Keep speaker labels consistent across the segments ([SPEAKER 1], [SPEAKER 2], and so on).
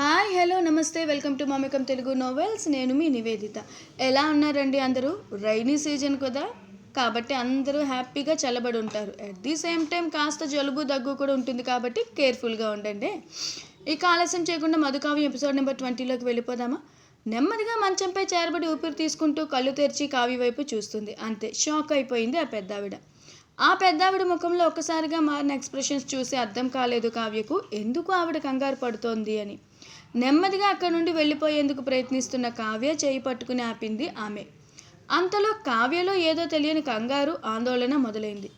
[SPEAKER 1] Hi hello నమస్తే welcome to మమికం Telugu novels. నేను మీ నివేదిత. ఎలా ఉన్నారండి అందరూ? రైనీ సీజన్ కదా? కాబట్టి అందరూ హ్యాపీగా చల్లబడి ఉంటారు. అట్ ది సేమ్ టైం కాస్త జలుబు దగ్గు కూడా ఉంటుంది కాబట్టి కేర్ఫుల్గా ఉండండి. ఇక ఆలస్యం చేయకుండా మధుకావ్యం ఎపిసోడ్ నెంబర్ ట్వంటీలోకి వెళ్ళిపోదామా? నెమ్మదిగా మంచంపై చేరబడి ఊపిరి తీసుకుంటూ కళ్ళు తెరిచి కావి వైపు చూస్తుంది. అంతే షాక్ అయిపోయింది ఆ పెద్దావిడ. ఆ పెద్దావిడ ముఖంలో ఒక్కసారిగా మారిన ఎక్స్ప్రెషన్స్ చూసి అర్థం కాలేదు కావ్యకు. ఎందుకు ఆవిడ కంగారు పడుతోంది అని. నెమ్మదిగా అక్కడి నుండి వెళ్ళిపోయేందుకు ప్రయత్నిస్తున్న కావ్య చేయి పట్టుకుని ఆపింది ఆమె. అంతలో కావ్యలో ఏదో తెలియని కంగారు ఆందోళన మొదలైంది.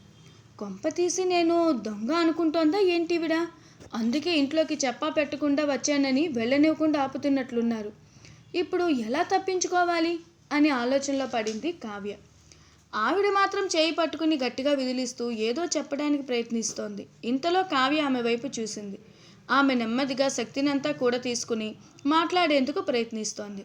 [SPEAKER 1] కొంప తీసి నేను దొంగ అనుకుంటోందా ఏంటి విడా? అందుకే ఇంట్లోకి చెప్పా పెట్టకుండా వచ్చానని వెళ్ళనివ్వకుండా ఆపుతున్నట్లున్నారు. ఇప్పుడు ఎలా తప్పించుకోవాలి? అని ఆలోచనలో పడింది కావ్య. ఆవిడ మాత్రం చేయి పట్టుకుని గట్టిగా విదిలిస్తూ ఏదో చెప్పడానికి ప్రయత్నిస్తోంది. ఇంతలో కావ్య ఆమె వైపు చూసింది. ఆమె నెమ్మదిగా శక్తినంతా కూడా తీసుకుని మాట్లాడేందుకు ప్రయత్నిస్తోంది.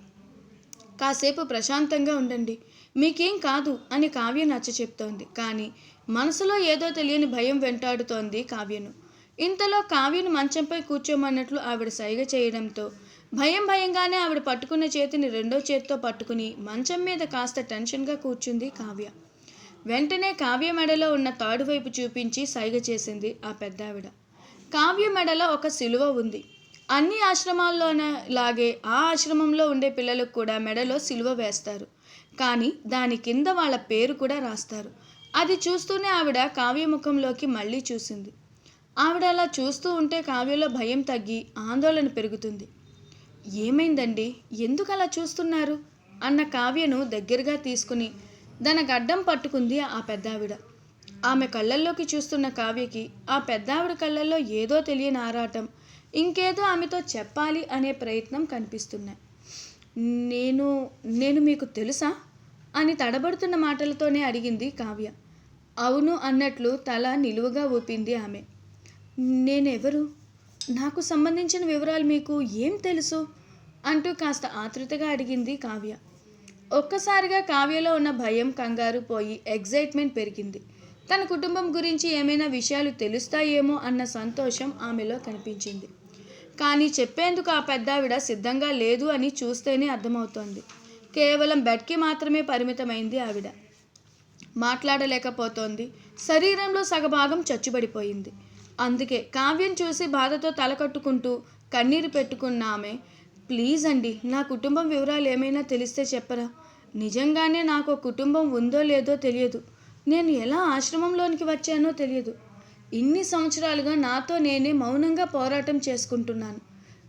[SPEAKER 1] కాసేపు ప్రశాంతంగా ఉండండి. మీకేం కాదు అని కావ్య నచ్చ చెప్తోంది. కానీ మనసులో ఏదో తెలియని భయం వెంటాడుతోంది కావ్యను. ఇంతలో కావ్యను మంచంపై కూర్చోమన్నట్లు ఆవిడ సైగ చేయడంతో భయం భయంగానే ఆవిడ పట్టుకున్న చేతిని రెండో చేతితో పట్టుకుని మంచం మీద కాస్త టెన్షన్గా కూర్చుంది కావ్య. వెంటనే కావ్య మెడలో ఉన్న తాడు వైపు చూపించి సైగ చేసింది ఆ పెద్దావిడ. కావ్య మెడలో ఒక సిలువ ఉంది. అన్ని ఆశ్రమాల్లోన లాగే ఆ ఆశ్రమంలో ఉండే పిల్లలకు కూడా మెడలో సిలువ వేస్తారు. కానీ దాని కింద వాళ్ళ పేరు కూడా రాస్తారు. అది చూస్తూనే ఆవిడ కావ్య ముఖంలోకి మళ్ళీ చూసింది. ఆవిడ అలా చూస్తూ ఉంటే కావ్యలో భయం తగ్గి ఆందోళన పెరుగుతుంది. ఏమైందండి? ఎందుకు అలా చూస్తున్నారు? అన్న కావ్యను దగ్గరగా తీసుకుని దాని గడ్డం పట్టుకుంది ఆ పెద్దావిడ. ఆమె కళ్ళల్లోకి చూస్తున్న కావ్యకి ఆ పెద్దావిడ కళ్ళల్లో ఏదో తెలియని ఆరాటం ఇంకేదో ఆమెతో చెప్పాలి అనే ప్రయత్నం కనిపిస్తున్నాయి. నేను నేను మీకు తెలుసా? అని తడబడుతున్న మాటలతోనే అడిగింది కావ్య. అవును అన్నట్లు తల నిలువుగా ఊపింది ఆమె. నేనెవరు? నాకు సంబంధించిన వివరాలు మీకు ఏం తెలుసు? అంటూ కాస్త ఆతృతగా అడిగింది కావ్య. ఒక్కసారిగా కావ్యలో ఉన్న భయం కంగారు పోయి ఎగ్జైట్మెంట్ పెరిగింది. తన కుటుంబం గురించి ఏమైనా విషయాలు తెలుస్తాయేమో అన్న సంతోషం ఆమెలో కనిపించింది. కానీ చెప్పేందుకు ఆ పెద్దావిడ సిద్ధంగా లేదు అని చూస్తేనే అర్థమవుతోంది. కేవలం బెడ్కి మాత్రమే పరిమితమైంది ఆవిడ. మాట్లాడలేకపోతోంది. శరీరంలో సగభాగం చచ్చుబడిపోయింది. అందుకే కావ్యం చూసి బాధతో తలకట్టుకుంటూ కన్నీరు పెట్టుకున్న ఆమె ప్లీజ్ అండి నా కుటుంబం వివరాలు ఏమైనా తెలిస్తే చెప్పరా? నిజంగానే నాకు ఒక కుటుంబం ఉందో లేదో తెలియదు. నేను ఎలా ఆశ్రమంలోనికి వచ్చానో తెలియదు. ఇన్ని సంవత్సరాలుగా నాతో నేనే మౌనంగా పోరాటం చేసుకుంటున్నాను.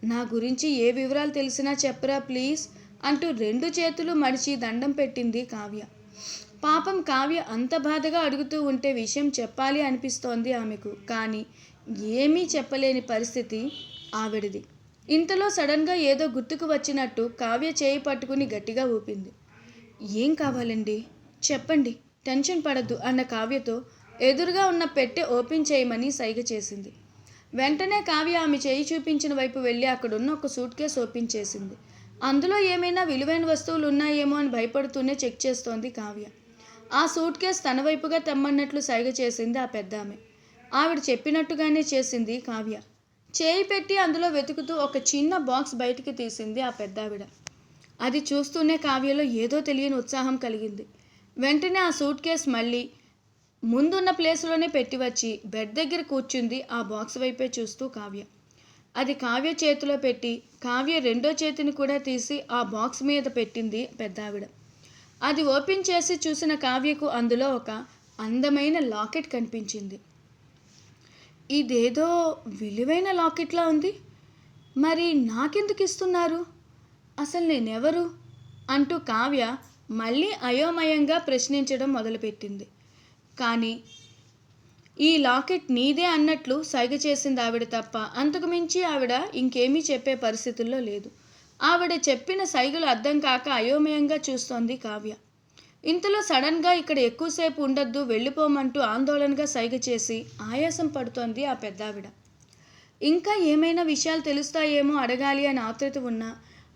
[SPEAKER 1] నా గురించి ఏ వివరాలు తెలిసినా చెప్పరా ప్లీజ్? అంటూ రెండు చేతులు మడిచి దండం పెట్టింది కావ్య. పాపం కావ్య అంత బాధగా అడుగుతూ ఉంటే విషయం చెప్పాలి అనిపిస్తోంది ఆమెకు. కానీ ఏమీ చెప్పలేని పరిస్థితి ఆవిడది. ఇంతలో సడన్గా ఏదో గుర్తుకు వచ్చినట్టు కావ్య చేయి పట్టుకుని గట్టిగా ఊపింది. ఏం కావాలండి? చెప్పండి. టెన్షన్ పడద్దు అన్న కావ్యతో ఎదురుగా ఉన్న పెట్టె ఓపెన్ చేయమని సైగ చేసింది. వెంటనే కావ్య ఆమె చేయి చూపించిన వైపు వెళ్ళి అక్కడున్న ఒక సూట్ కేస్ ఓపెన్ చేసింది. అందులో ఏమైనా విలువైన వస్తువులు ఉన్నాయేమో అని భయపడుతూనే చెక్ చేస్తోంది కావ్య. ఆ సూట్ కేస్ తన వైపుగా తెమ్మన్నట్లు సైగ చేసింది ఆ పెద్ద ఆమె ఆవిడ చెప్పినట్టుగానే చేసింది కావ్య. చేయి పెట్టి అందులో వెతుకుతూ ఒక చిన్న బాక్స్ బయటికి తీసింది ఆ పెద్దావిడ. అది చూస్తూనే కావ్యలో ఏదో తెలియని ఉత్సాహం కలిగింది. వెంటనే ఆ సూట్ కేస్ మళ్ళీ ముందున్న ప్లేస్లోనే పెట్టి వచ్చి బెడ్ దగ్గర కూర్చుంది ఆ బాక్స్ వైపే చూస్తూ కావ్య. అది కావ్య చేతిలో పెట్టి కావ్య రెండో చేతిని కూడా తీసి ఆ బాక్స్ మీద పెట్టింది పెద్దావిడ. అది ఓపెన్ చేసి చూసిన కావ్యకు అందులో ఒక అందమైన లాకెట్ కనిపించింది. ఇదేదో విలువైన లాకెట్లా ఉంది? మరి నాకెందుకు ఇస్తున్నారు? అసలు నేనెవరు? అంటూ కావ్య మళ్ళీ అయోమయంగా ప్రశ్నించడం మొదలుపెట్టింది. కానీ ఈ లాకెట్ నీదే అన్నట్లు సైగ చేసింది ఆవిడ తప్ప అంతకుమించి ఆవిడ ఇంకేమీ చెప్పే పరిస్థితుల్లో లేదు. ఆవిడ చెప్పిన సైగలు అర్థం కాక అయోమయంగా చూస్తోంది కావ్య. ఇంతలో సడన్గా ఇక్కడ ఎక్కువసేపు ఉండొద్దు వెళ్ళిపోమంటూ ఆందోళనగా సైగ చేసి ఆయాసం పడుతోంది ఆ పెద్దావిడ. ఇంకా ఏమైనా విషయాలు తెలుస్తాయేమో అడగాలి అని ఆతృత ఉన్నా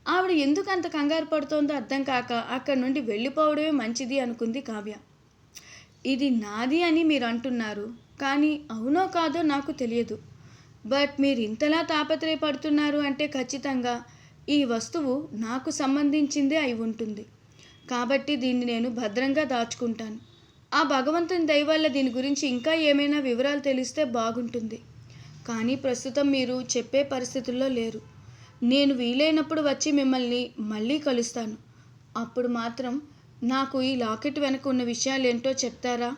[SPEAKER 1] ఆవిడ ఎందుకు అంత కంగారు పడుతోందో అర్థం కాక అక్కడి నుండి వెళ్ళిపోవడమే మంచిది అనుకుంది కావ్య. ఇది నాది అని మీరు అంటున్నారు కానీ అవునో కాదో నాకు తెలియదు. బట్ మీరు ఇంతలా తాపత్రయపడుతున్నారు అంటే ఖచ్చితంగా ఈ వస్తువు నాకు సంబంధించిందే అయి ఉంటుంది. కాబట్టి దీన్ని నేను భద్రంగా దాచుకుంటాను. ఆ భగవంతుని దయ వల్ల దీని గురించి ఇంకా ఏమైనా వివరాలు తెలిస్తే బాగుంటుంది. కానీ ప్రస్తుతం మీరు చెప్పే పరిస్థితుల్లో లేరు. నేను వీలైనప్పుడు వచ్చి మిమ్మల్ని మళ్ళీ కలుస్తాను. అప్పుడు మాత్రం నాకు ఈ లాకెట్ వెనక ఉన్న విషయాలు ఏంటో చెప్తారా?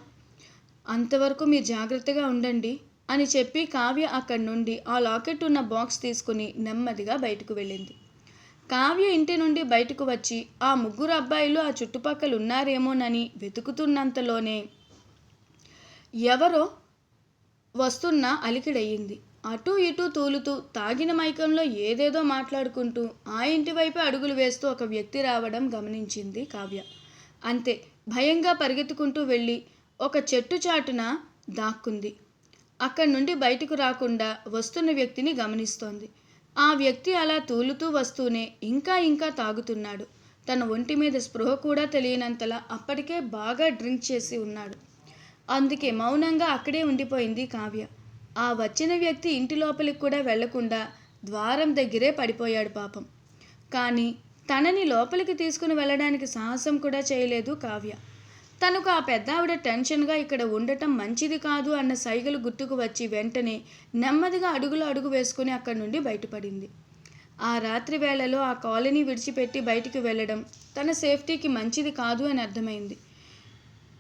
[SPEAKER 1] అంతవరకు మీరు జాగ్రత్తగా ఉండండి అని చెప్పి కావ్య అక్కడి నుండి ఆ లాకెట్ ఉన్న బాక్స్ తీసుకుని నెమ్మదిగా బయటకు వెళ్ళింది. కావ్య ఇంటి నుండి బయటకు వచ్చి ఆ ముగ్గురు అబ్బాయిలు ఆ చుట్టుపక్కల ఉన్నారేమోనని వెతుకుతున్నంతలోనే ఎవరో వస్తున్న అలికిడయ్యింది. అటూ ఇటూ తూలుతూ తాగిన మైకంలో ఏదేదో మాట్లాడుకుంటూ ఆ ఇంటి వైపు అడుగులు వేస్తూ ఒక వ్యక్తి రావడం గమనించింది కావ్య. అంతే భయంగా పరిగెత్తుకుంటూ వెళ్ళి ఒక చెట్టు చాటున దాక్కుంది. అక్కడి నుండి బయటకు రాకుండా వస్తున్న వ్యక్తిని గమనిస్తోంది. ఆ వ్యక్తి అలా తూలుతూ వస్తూనే ఇంకా ఇంకా తాగుతున్నాడు. తన ఒంటి మీద స్పృహ కూడా తెలియనంతలా అప్పటికే బాగా డ్రింక్ చేసి ఉన్నాడు. అందుకే మౌనంగా అక్కడే ఉండిపోయింది కావ్య. ఆ వచ్చిన వ్యక్తి ఇంటి లోపలికి కూడా వెళ్ళకుండా ద్వారం దగ్గరే పడిపోయాడు పాపం. కానీ తనని లోపలికి తీసుకుని వెళ్ళడానికి సాహసం కూడా చేయలేదు కావ్య. తనకు ఆ పెద్ద ఆవిడ టెన్షన్గా ఇక్కడ ఉండటం మంచిది కాదు అన్న సైగలు గుర్తుకు వచ్చి వెంటనే నెమ్మదిగా అడుగులు అడుగు వేసుకుని అక్కడి నుండి బయటపడింది. ఆ రాత్రి వేళలో ఆ కాలనీ విడిచిపెట్టి బయటికి వెళ్ళడం తన సేఫ్టీకి మంచిది కాదు అని అర్థమైంది.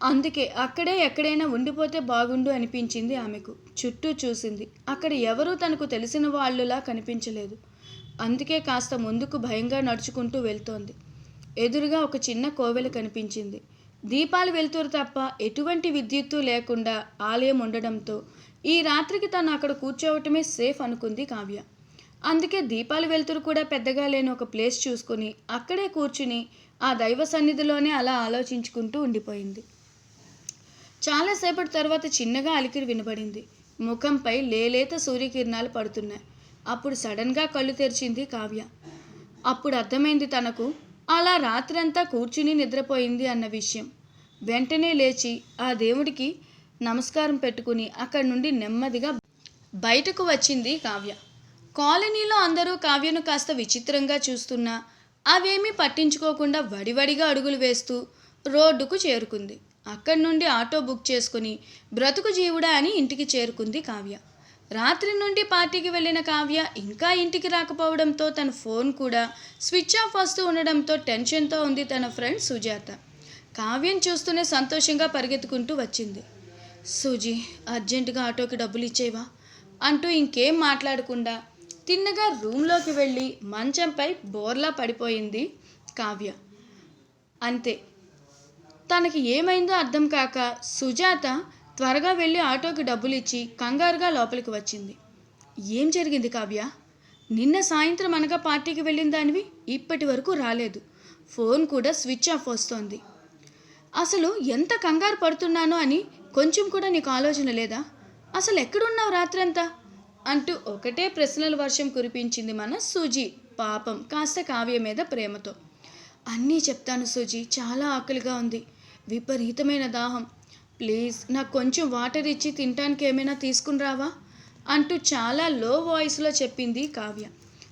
[SPEAKER 1] అందుకే అక్కడే ఎక్కడైనా ఉండిపోతే బాగుండు అనిపించింది ఆమెకు. చుట్టూ చూసింది. అక్కడ ఎవరూ తనకు తెలిసిన వాళ్ళులా కనిపించలేదు. అందుకే కాస్త ముందుకు భయంగా నడుచుకుంటూ వెళ్తోంది. ఎదురుగా ఒక చిన్న కోవెల కనిపించింది. దీపాలు వెలుతురు తప్ప ఎటువంటి విద్యుత్తు లేకుండా ఆలయం ఉండడంతో ఈ రాత్రికి తను అక్కడ కూర్చోవటమే సేఫ్ అనుకుంది కావ్య. అందుకే దీపాలు వెలుతురు కూడా పెద్దగా లేని ఒక ప్లేస్ చూసుకుని అక్కడే కూర్చుని ఆ దైవ సన్నిధిలోనే అలా ఆలోచించుకుంటూ ఉండిపోయింది. చాలాసేపటి తర్వాత చిన్నగా అలికిరి వినబడింది. ముఖంపై లేలేత సూర్యకిరణాలు పడుతున్నాయి. అప్పుడు సడన్గా కళ్ళు తెరిచింది కావ్య. అప్పుడు అర్థమైంది తనకు అలా రాత్రంతా కూర్చుని నిద్రపోయింది అన్న విషయం. వెంటనే లేచి ఆ దేవుడికి నమస్కారం పెట్టుకుని అక్కడి నుండి నెమ్మదిగా బయటకు వచ్చింది కావ్య. కాలనీలో అందరూ కావ్యను కాస్త విచిత్రంగా చూస్తున్నా అవేమీ పట్టించుకోకుండా వడివడిగా అడుగులు వేస్తూ రోడ్డుకు చేరుకుంది. అక్కడి నుండి ఆటో బుక్ చేసుకుని బ్రతుకు జీవుడా అని ఇంటికి చేరుకుంది కావ్య. రాత్రి నుండి పార్టీకి వెళ్ళిన కావ్య ఇంకా ఇంటికి రాకపోవడంతో తన ఫోన్ కూడా స్విచ్ ఆఫ్ వస్తూ ఉండడంతో టెన్షన్తో ఉంది తన ఫ్రెండ్ సుజాత. కావ్యం చూస్తూనే సంతోషంగా పరిగెత్తుకుంటూ వచ్చింది. సూజీ అర్జెంటుగా ఆటోకి డబ్బులు ఇచ్చేవా? అంటూ ఇంకేం మాట్లాడకుండా తిన్నగా రూమ్లోకి వెళ్ళి మంచంపై బోర్లా పడిపోయింది కావ్య. అంతే తనకి ఏమైందో అర్థం కాక సుజాత త్వరగా వెళ్ళి ఆటోకి డబ్బులు ఇచ్చి కంగారుగా లోపలికి వచ్చింది. ఏం జరిగింది కావ్య? నిన్న సాయంత్రం అనగా పార్టీకి వెళ్ళిన దానివి ఇప్పటి వరకు రాలేదు. ఫోన్ కూడా స్విచ్ ఆఫ్ వస్తోంది. అసలు ఎంత కంగారు పడుతున్నానో అని కొంచెం కూడా నీకు ఆలోచన లేదా? అసలు ఎక్కడున్నావు రాత్రంతా? అంటూ ఒకటే ప్రశ్నల వర్షం కురిపించింది మన సూజీ పాపం కాస్త కావ్య మీద ప్రేమతో. అన్నీ చెప్తాను సూజీ చాలా ఆకలిగా ఉంది. విపరీతమైన దాహం. ప్లీజ్ నాకు కొంచెం వాటర్ ఇచ్చి తినటానికి ఏమైనా తీసుకుని రావా? అంటూ చాలా లో వాయిస్లో చెప్పింది కావ్య.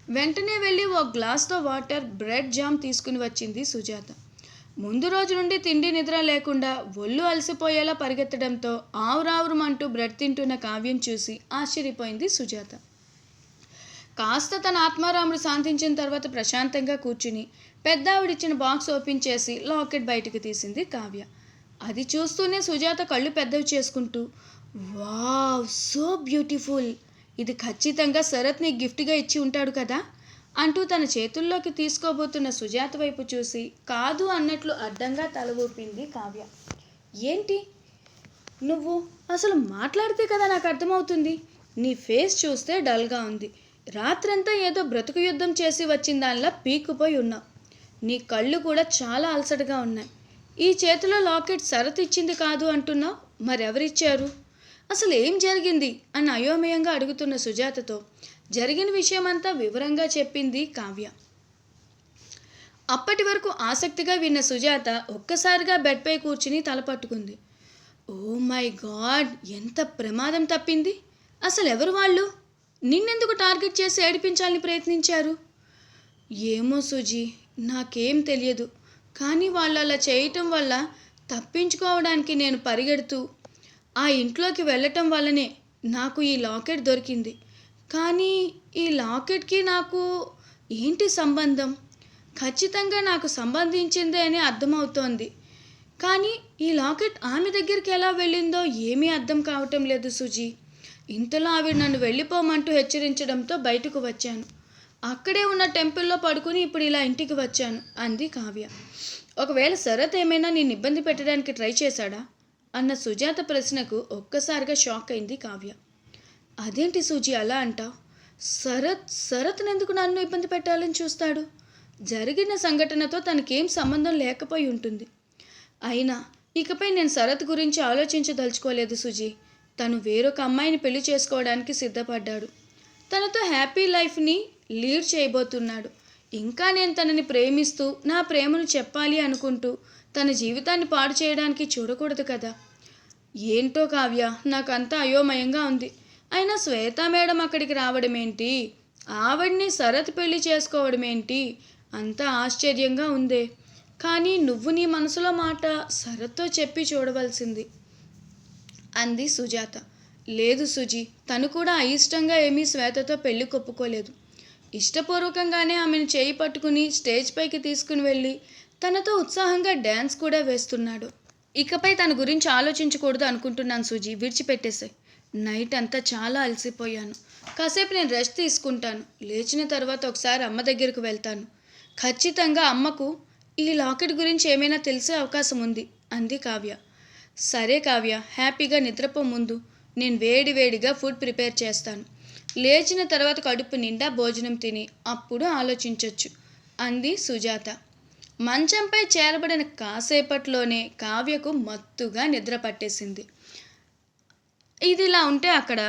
[SPEAKER 1] వెంటనే వెళ్ళి ఓ గ్లాస్తో వాటర్ బ్రెడ్ జామ్ తీసుకుని వచ్చింది సుజాత. ముందు రోజు నుండి తిండి నిద్ర లేకుండా ఒళ్ళు అలసిపోయేలా పరిగెత్తడంతో ఆవురావురమంటూ బ్రెడ్ తింటున్న కావ్యం చూసి ఆశ్చర్యపోయింది సుజాత. కాస్త తన ఆత్మారాముడు శాంతించిన తర్వాత ప్రశాంతంగా కూర్చుని పెద్ద ఆవిడిచ్చిన బాక్స్ ఓపెన్ చేసి లాకెట్ బయటకు తీసింది కావ్య. అది చూస్తూనే సుజాత కళ్ళు పెద్దవి చేసుకుంటూ వావ్ సో బ్యూటిఫుల్! ఇది ఖచ్చితంగా శరత్ గిఫ్ట్గా ఇచ్చి ఉంటాడు కదా! అంటూ తన చేతుల్లోకి తీసుకోబోతున్న సుజాత వైపు చూసి కాదు అన్నట్లు అడ్డంగా తల ఊపింది కావ్య. ఏంటి? నువ్వు అసలు మాట్లాడితే కదా నాకు అర్థమవుతుంది. నీ ఫేస్ చూస్తే డల్గా ఉంది. రాత్రంతా ఏదో బ్రతుకు యుద్ధం చేసి వచ్చిన దానిలా పీక్కుపోయి ఉన్నావు నీ కళ్ళు కూడా చాలా అలసటగా ఉన్నాయి. ఈ చేతిలో లాకెట్ సరత్ ఇచ్చింది కాదు అంటున్నావు మరెవరిచ్చారు? అసలు ఏం జరిగింది? అని అయోమయంగా అడుగుతున్న సుజాతతో జరిగిన విషయమంతా వివరంగా చెప్పింది కావ్య. అప్పటి వరకు ఆసక్తిగా విన్న సుజాత ఒక్కసారిగా బెడ్పై కూర్చుని తలపట్టుకుంది ఓ మై గాడ్! ఎంత ప్రమాదం తప్పింది? అసలు ఎవరు వాళ్ళు? నిన్నెందుకు టార్గెట్ చేసి ఏడిపించాలని ప్రయత్నించారు? ఏమో సుజీ నాకేం తెలియదు. కానీ వాళ్ళు అలా చేయటం వల్ల తప్పించుకోవడానికి నేను పరిగెడుతూ ఆ ఇంట్లోకి వెళ్ళటం వల్లనే నాకు ఈ లాకెట్ దొరికింది. కానీ ఈ లాకెట్కి నాకు ఏంటి సంబంధం? ఖచ్చితంగా నాకు సంబంధించిందే అని అర్థమవుతోంది. కానీ ఈ లాకెట్ ఆమె దగ్గరికి ఎలా వెళ్ళిందో ఏమీ అర్థం కావటం లేదు సుజీ. ఇంతలో ఆవిడ నన్ను వెళ్ళిపోమంటూ హెచ్చరించడంతో బయటకు వచ్చాను. అక్కడే ఉన్న టెంపుల్లో పడుకుని ఇప్పుడు ఇలా ఇంటికి వచ్చాను అంది కావ్య. ఒకవేళ శరత్ ఏమైనా నేను ఇబ్బంది పెట్టడానికి ట్రై చేశాడా? అన్న సుజాత ప్రశ్నకు ఒక్కసారిగా షాక్ అయింది కావ్య. అదేంటి సూజీ అలా అంటావు? శరత్ శరత్నెందుకు నన్ను ఇబ్బంది పెట్టాలని చూస్తాడు? జరిగిన సంఘటనతో తనకేం సంబంధం లేకపోయి ఉంటుంది. అయినా ఇకపై నేను శరత్ గురించి ఆలోచించదలుచుకోలేదు సుజీ. తను వేరొక అమ్మాయిని పెళ్ళి చేసుకోవడానికి సిద్ధపడ్డాడు. తనతో హ్యాపీ లైఫ్ని లీడ్ చేయబోతున్నాడు. ఇంకా నేను తనని ప్రేమిస్తూ నా ప్రేమను చెప్పాలి అనుకుంటూ తన జీవితాన్ని పాడు చేయడానికి చూడకూడదు కదా. ఏంటో కావ్య నాకంతా అయోమయంగా ఉంది. అయినా శ్వేత మేడం అక్కడికి రావడం ఏంటి? ఆవిడ్ని శరత్ పెళ్ళి చేసుకోవడం ఏంటి? అంతా ఆశ్చర్యంగా ఉందే. కానీ నువ్వు నీ మనసులో మాట శరత్తో చెప్పి చూడవలసింది. అంది సుజాత. లేదు సుజీ తను కూడా అయిష్టంగా ఏమీ శ్వేతతో పెళ్ళి కొప్పుకోలేదు. ఇష్టపూర్వకంగానే ఆమెను చేయి పట్టుకుని స్టేజ్ పైకి తీసుకుని వెళ్ళి తనతో ఉత్సాహంగా డ్యాన్స్ కూడా వేస్తున్నాడు. ఇకపై తన గురించి ఆలోచించకూడదు అనుకుంటున్నాను సుజీ విడిచిపెట్టేసాయి. నైట్ అంతా చాలా అలసిపోయాను. కాసేపు నేను రెస్ట్ తీసుకుంటాను. లేచిన తర్వాత ఒకసారి అమ్మ దగ్గరకు వెళ్తాను. ఖచ్చితంగా అమ్మకు ఈ లాకెట్ గురించి ఏమైనా తెలిసే అవకాశం ఉంది అంది కావ్య. సరే కావ్య హ్యాపీగా నిద్రపో ముందు. నేను వేడి వేడిగా ఫుడ్ ప్రిపేర్ చేస్తాను. లేచిన తర్వాత కడుపు నిండా భోజనం తిని అప్పుడు ఆలోచించవచ్చు అంది సుజాత. మంచంపై చేరబడిన కాసేపట్లోనే కావ్యకు మత్తుగా నిద్ర పట్టేసింది. ఇది ఇలా ఉంటే అక్కడ?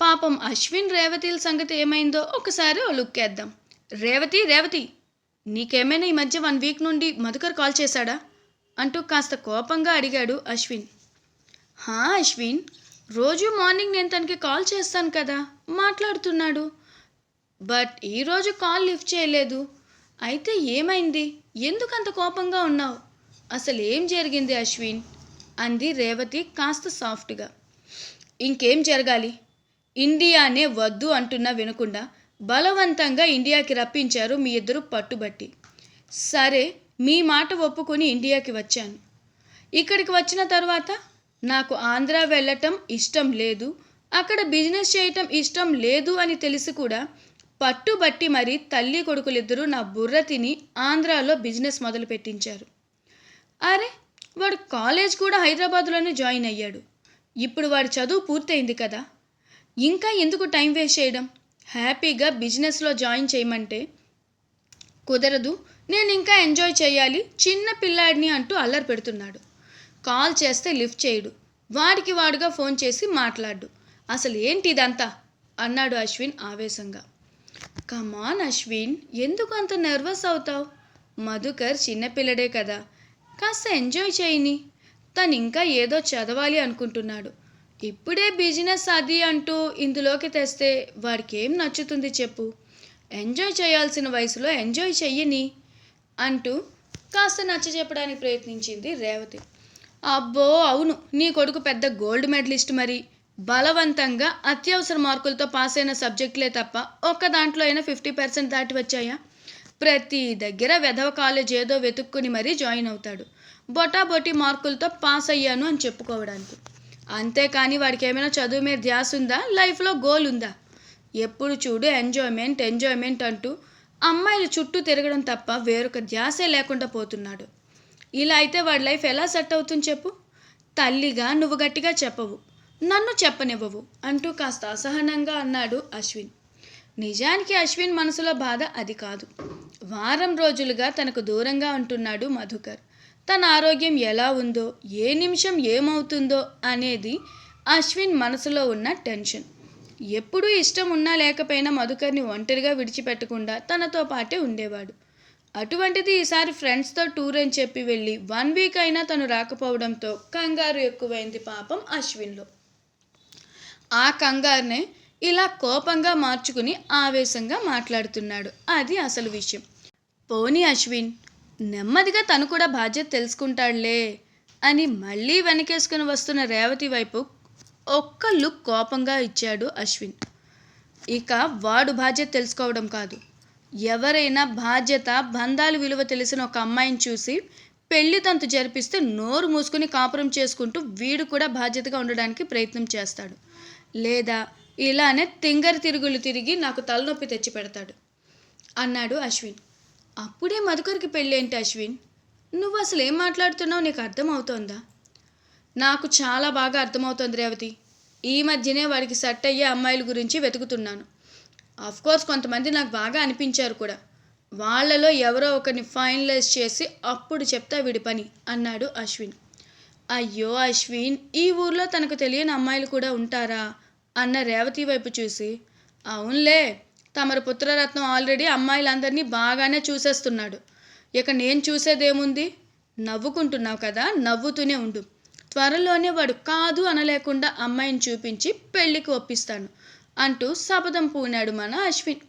[SPEAKER 1] పాపం అశ్విన్ రేవతిల సంగతి ఏమైందో ఒకసారి లుక్కేద్దాం రేవతి రేవతి నీకేమైనా ఈ మధ్య వన్ వీక్ నుండి మధుకర్ కాల్ చేశాడా? అంటూ కాస్త కోపంగా అడిగాడు అశ్విన్. హా అశ్విన్ రోజు మార్నింగ్ నేను తనకి కాల్ చేస్తాను కదా మాట్లాడుతున్నాడు. బట్ ఈరోజు కాల్ లిఫ్ట్ చేయలేదు. అయితే ఏమైంది? ఎందుకు అంత కోపంగా ఉన్నావు? అసలు ఏం జరిగింది అశ్విన్? అంది రేవతి కాస్త సాఫ్ట్గా. ఇంకేం జరగాలి? ఇండియానే వద్దు అంటున్నా వినకుండా బలవంతంగా ఇండియాకి రప్పించారు మీ ఇద్దరు పట్టుబట్టి. సరే మీ మాట ఒప్పుకొని ఇండియాకి వచ్చాను. ఇక్కడికి వచ్చిన తర్వాత నాకు ఆంధ్ర వెళ్ళటం ఇష్టం లేదు అక్కడ బిజినెస్ చేయటం ఇష్టం లేదు అని తెలిసి కూడా పట్టుబట్టి మరి తల్లి కొడుకులిద్దరూ నా బుర్ర తిని ఆంధ్రాలో బిజినెస్ మొదలు పెట్టించారు. అరే వాడు కాలేజ్ కూడా హైదరాబాద్లోనే జాయిన్ అయ్యాడు. ఇప్పుడు వాడి చదువు పూర్తయింది కదా. ఇంకా ఎందుకు టైం వేస్ట్ చేయడం? హ్యాపీగా బిజినెస్లో జాయిన్ చేయమంటే కుదరదు. నేను ఇంకా ఎంజాయ్ చేయాలి చిన్న పిల్లాడిని అంటూ అల్లరి పెడుతున్నాడు. కాల్ చేస్తే లిఫ్ట్ చేయడు. వాడికి వాడుగా ఫోన్ చేసి మాట్లాడు. అసలు ఏంటి ఇదంతా? అన్నాడు అశ్విన్ ఆవేశంగా. కమాన్ అశ్విన్ ఎందుకు అంత నర్వస్ అవుతావు? మధుకర్ చిన్నపిల్లడే కదా. కాస్త ఎంజాయ్ చేయని. తను ఇంకా ఏదో చదవాలి అనుకుంటున్నాడు. ఇప్పుడే బిజినెస్ అది అంటూ ఇందులోకి తెస్తే వాడికి ఏం నచ్చుతుంది చెప్పు. ఎంజాయ్ చేయాల్సిన వయసులో ఎంజాయ్ చెయ్యని. అంటూ కాస్త నచ్చ చెప్పడానికి ప్రయత్నించింది రేవతి. అబ్బో అవును నీ కొడుకు పెద్ద గోల్డ్ మెడలిస్ట్ మరి. బలవంతంగా అత్యవసర మార్కులతో పాస్ అయిన సబ్జెక్టులే తప్ప ఒక్క దాంట్లో అయినా ఫిఫ్టీ పర్సెంట్ దాటి వచ్చాయా? ప్రతి దగ్గర వెధవ కాలేజ్ ఏదో వెతుక్కుని మరీ జాయిన్ అవుతాడు. బొటాబొటి మార్కులతో పాస్ అయ్యాను అని చెప్పుకోవడానికి. అంతేకాని వాడికి ఏమైనా చదువు మీద ధ్యాస ఉందా? లైఫ్లో గోల్ ఉందా? ఎప్పుడు చూడు ఎంజాయ్మెంట్ ఎంజాయ్మెంట్ అంటూ అమ్మాయిల చుట్టూ తిరగడం తప్ప వేరొక ధ్యాసే లేకుండా పోతున్నాడు. ఇలా అయితే వాడి లైఫ్ ఎలా సెట్ అవుతుంది చెప్పు? తల్లిగా నువ్వు గట్టిగా చెప్పవు. నన్ను చెప్పనివ్వవు అంటూ కాస్త అసహనంగా అన్నాడు అశ్విన్. నిజానికి అశ్విన్ మనసులో బాధ అది కాదు. వారం రోజులుగా తనకు దూరంగా ఉంటున్నాడు మధుకర్. తన ఆరోగ్యం ఎలా ఉందో ఏ నిమిషం ఏమవుతుందో అనేది అశ్విన్ మనసులో ఉన్న టెన్షన్. ఎప్పుడూ ఇష్టం ఉన్నా లేకపోయినా మధుకర్ని ఒంటరిగా విడిచిపెట్టకుండా తనతో పాటే ఉండేవాడు. అటువంటిది ఈసారి ఫ్రెండ్స్తో టూర్ అని చెప్పి వెళ్ళి వన్ వీక్ అయినా తను రాకపోవడంతో కంగారు ఎక్కువైంది పాపం అశ్విన్లో. ఆ కంగారునే ఇలా కోపంగా మార్చుకుని ఆవేశంగా మాట్లాడుతున్నాడు. అది అసలు విషయం. పోనీ అశ్విన్ నెమ్మదిగా తను కూడా బాధ్యత తెలుసుకుంటాడులే అని మళ్ళీ వెనకేసుకుని వస్తున్న రేవతి వైపు ఒక్క లుక్ కోపంగా ఇచ్చాడు అశ్విన్. ఇక వాడు బాధ్యత తెలుసుకోవడం కాదు. ఎవరైనా బాధ్యత బంధాలు విలువ తెలిసిన ఒక అమ్మాయిని చూసి పెళ్ళి తంతు జరిపిస్తే నోరు మూసుకుని కాపురం చేసుకుంటూ వీడు కూడా బాధ్యతగా ఉండడానికి ప్రయత్నం చేస్తాడు. లేదా ఇలానే తింగరి తిరుగులు తిరిగి నాకు తలనొప్పి తెచ్చి పెడతాడు అన్నాడు అశ్విన్. అప్పుడే మధుకర్కి పెళ్ళేంటి అశ్విన్? నువ్వు అసలు ఏం మాట్లాడుతున్నావు? నీకు అర్థమవుతోందా? నాకు చాలా బాగా అర్థమవుతోంది రేవతి. ఈ మధ్యనే వాడికి సెట్ అయ్యే అమ్మాయిల గురించి వెతుకుతున్నాను. కోర్స్ కొంతమంది నాకు బాగా అనిపించారు కూడా. వాళ్ళలో ఎవరో ఒకరిని ఫైనలైజ్ చేసి అప్పుడు చెప్తా వీడి పని అన్నాడు అశ్విన్. అయ్యో అశ్విన్ ఈ ఊర్లో తనకు తెలియని అమ్మాయిలు కూడా ఉంటారా? అన్న రేవతి వైపు చూసి. అవునులే తమరు పుత్రరత్నం ఆల్రెడీ అమ్మాయిలందరినీ బాగానే చూసేస్తున్నాడు. ఇక నేను చూసేదేముంది? నవ్వుకుంటున్నావు కదా నవ్వుతూనే ఉండు. త్వరలోనే వాడు కాదు అనలేకుండా అమ్మాయిని చూపించి పెళ్ళికి ఒప్పిస్తాను అంటూ శపథం పూనాడు మన అశ్విన్.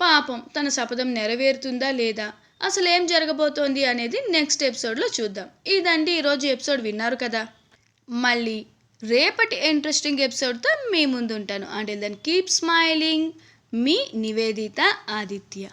[SPEAKER 1] పాపం తన శపథం నెరవేరుతుందా లేదా? అసలు ఏం జరగబోతోంది అనేది నెక్స్ట్ ఎపిసోడ్లో చూద్దాం. ఇదండి ఈరోజు ఎపిసోడ్ విన్నారు కదా. మళ్ళీ రేపటి ఇంట్రెస్టింగ్ ఎపిసోడ్తో మీ ముందు ఉంటాను అంటే దెన్ కీప్ స్మైలింగ్. మీ నివేదిత ఆదిత్య.